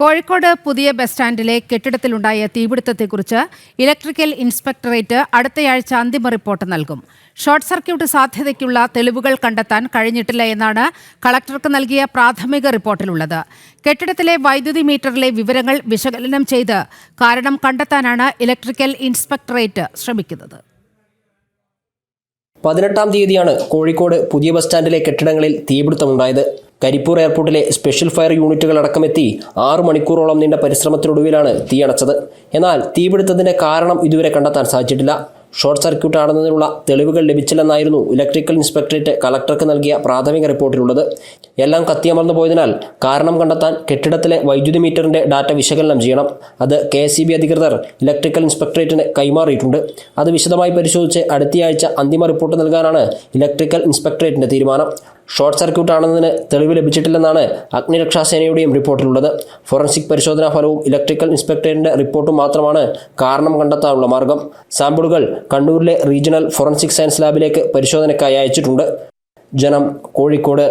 കോഴിക്കോട് പുതിയ ബസ് സ്റ്റാൻഡിലെ കെട്ടിടത്തിലുണ്ടായ തീപിടുത്തത്തെക്കുറിച്ച് ഇലക്ട്രിക്കൽ ഇൻസ്പെക്ടറേറ്റ് അടുത്തയാഴ്ച അന്തിമ റിപ്പോർട്ട് നൽകും. ഷോർട്ട് സർക്യൂട്ട് സാധ്യതയ്ക്കുള്ള തെളിവുകൾ കണ്ടെത്താൻ കഴിഞ്ഞിട്ടില്ല എന്നാണ് കളക്ടർക്ക് നൽകിയ പ്രാഥമിക റിപ്പോർട്ടിലുള്ളത്. കെട്ടിടത്തിലെ വൈദ്യുതി മീറ്ററിലെ വിവരങ്ങൾ വിശകലനം ചെയ്ത് കാരണം കണ്ടെത്താനാണ് ഇലക്ട്രിക്കൽ ഇൻസ്പെക്ടറേറ്റ് ശ്രമിക്കുന്നത്. പതിനെട്ടാം തീയതിയാണ് കോഴിക്കോട് പുതിയ ബസ് സ്റ്റാൻഡിലെ കെട്ടിടങ്ങളിൽ തീപിടുത്തമുണ്ടായത്. കരിപ്പൂർ എയർപോർട്ടിലെ സ്പെഷ്യൽ ഫയർ യൂണിറ്റുകൾ അടക്കമെത്തി ആറു മണിക്കൂറോളം നീണ്ട പരിശ്രമത്തിനൊടുവിലാണ് തീയണച്ചത് എന്നാൽ തീപിടുത്തത്തിന്റെ കാരണം ഇതുവരെ കണ്ടെത്താൻ സാധിച്ചിട്ടില്ല. ഷോർട്ട് സർക്യൂട്ട് ആണെന്നതിനുള്ള തെളിവുകൾ ലഭിച്ചില്ലെന്നായിരുന്നു ഇലക്ട്രിക്കൽ ഇൻസ്പെക്ടറേറ്റ് കളക്ടർക്ക് നൽകിയ പ്രാഥമിക റിപ്പോർട്ടിലുള്ളത്. എല്ലാം കത്തിയമർന്നു പോയതിനാൽ കാരണം കണ്ടെത്താൻ കെട്ടിടത്തിലെ വൈദ്യുതി മീറ്ററിന്റെ ഡാറ്റ വിശകലനം ചെയ്യണം. അത് കെ അധികൃതർ ഇലക്ട്രിക്കൽ ഇൻസ്പെക്ടറേറ്റിന് കൈമാറിയിട്ടുണ്ട്. അത് വിശദമായി പരിശോധിച്ച് അടുത്തയാഴ്ച അന്തിമ റിപ്പോർട്ട് നൽകാനാണ് ഇലക്ട്രിക്കൽ ഇൻസ്പെക്ടറേറ്റിന്റെ തീരുമാനം. ഷോർട്ട് സർക്യൂട്ട് ആണെന്നതിന് തെളിവ് ലഭിച്ചിട്ടില്ലെന്നാണ് അഗ്നിരക്ഷാസേനയുടെയും റിപ്പോർട്ടിലുള്ളത്. ഫോറൻസിക് പരിശോധനാ ഫലവും ഇലക്ട്രിക്കൽ ഇൻസ്പെക്ടറിന്റെ റിപ്പോർട്ടും മാത്രമാണ് കാരണം കണ്ടെത്താനുള്ള മാർഗം. സാമ്പിളുകൾ കണ്ണൂരിലെ റീജിയണൽ ഫോറൻസിക് സയൻസ് ലാബിലേക്ക് പരിശോധനയ്ക്കായി അയച്ചിട്ടുണ്ട്. ജനം കോഴിക്കോട്.